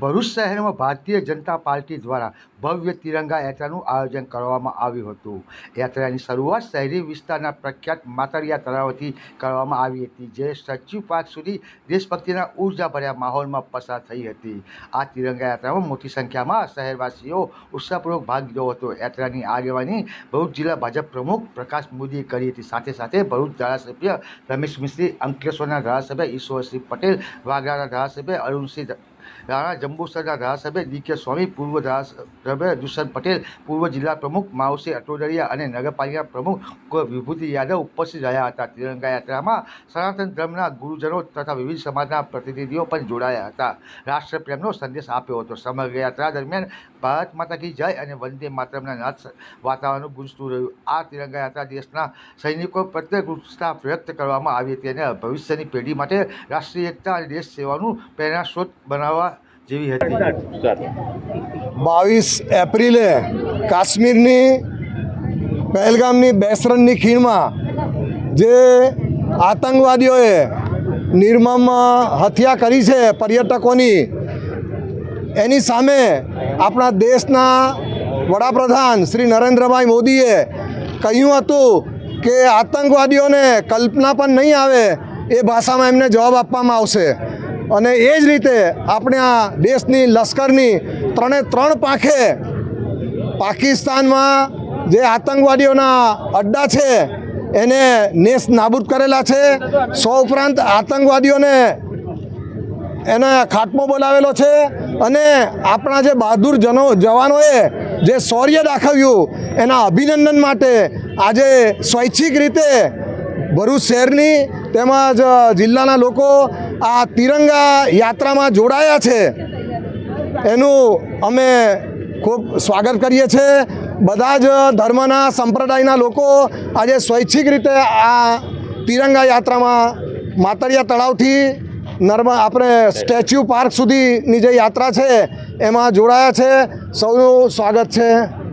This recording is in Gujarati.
ભરૂચ શહેરમાં ભારતીય જનતા પાર્ટી દ્વારા ભવ્ય તિરંગા યાત્રાનું આયોજન કરવામાં આવ્યું હતું. યાત્રાની શરૂઆત શહેરી વિસ્તારના પ્રખ્યાત માતરિયા તળાવથી કરવામાં આવી હતી, જે સચિવ પાર્ક સુધી દેશભક્તિના ઉર્જાભર્યા માહોલમાં પસાર થઈ હતી. આ તિરંગા યાત્રામાં મોટી સંખ્યામાં શહેરવાસીઓ ઉત્સાહપૂર્વક ભાગ લીધો હતો. યાત્રાની આગેવાની ભરૂચ જિલ્લા ભાજપ પ્રમુખ પ્રકાશ મોદીએ કરી હતી. સાથે સાથે ભરૂચ ધારાસભ્ય રમેશ મિસ્ત્રી, અંકલેશ્વરના ધારાસભ્ય ઈશ્વરસિંહ પટેલ, વાગરાના ધારાસભ્ય અરુણસિંહ રાણા જંબુસરના ધારાસભ્ય ડી કે સ્વામી, પૂર્વ ધારાસભ્ય દુષ્યંત પટેલ, પૂર્વ જિલ્લા પ્રમુખ માવસી અટોદરિયા અને નગરપાલિકા પ્રમુખ વિભૂતિ યાદવ ઉપસ્થિત રહ્યા હતા. તિરંગા યાત્રામાં સનાતન ધર્મના ગુરુજનો તથા વિવિધ સમાજના પ્રતિનિધિઓ પણ જોડાયા હતા. રાષ્ટ્રપ્રેમનો સંદેશ આપ્યો હતો. સમગ્ર યાત્રા દરમિયાન ભારત માતા કી જય અને વંદે માતરમના નાદ વાતાવરણ ગુંજતું રહ્યું. આ તિરંગા યાત્રા દેશના સૈનિકો પ્રત્યે ઉત્સાહ વ્યક્ત કરવામાં આવી હતી અને ભવિષ્યની પેઢી માટે રાષ્ટ્રીય એકતા અને દેશ સેવાનું પ્રેરણા સ્ત્રોત બનાવવા જેવી હતી. બાવીસ એપ્રિલે કાશ્મીરની પહેલગામની બેસરનની ખીણમાં જે આતંકવાદીઓએ નિર્મમ હત્યા કરી છે પર્યટકોની, એની સામે આપણા દેશના વડાપ્રધાન શ્રી નરેન્દ્રભાઈ મોદીએ કહ્યું હતું કે આતંકવાદીઓને કલ્પના પણ નહીં આવે એ ભાષામાં એમને જવાબ આપવામાં આવશે. અને એ જ રીતે આપણે આ દેશની લશ્કરની ત્રણે ત્રણ પાંખે પાકિસ્તાનમાં જે આતંકવાદીઓના અડ્ડા છે, એને નેસ નાબૂદ કરેલા છે. સો ઉપરાંત આતંકવાદીઓને એને ખાટમો બોલાવેલો છે અને આપણા જે બહાદુર જનો, જવાનોએ જે શૌર્ય દાખવ્યું એના અભિનંદન માટે આજે સ્વૈચ્છિક રીતે ભરૂચ શહેરની તેમજ જિલ્લાના લોકો આ તિરંગા યાત્રામાં જોડાયા છે. એનું અમે ખૂબ સ્વાગત કરીએ છીએ. બધા જ ધર્મના, સંપ્રદાયના લોકો આજે સ્વૈચ્છિક રીતે આ તિરંગા યાત્રામાં માતરિયા તળાવથી નર્મા આપણે સ્ટેચ્યુ પાર્ક સુધીની જે યાત્રા છે, એમાં જોડાયા છે. સૌનું સ્વાગત છે.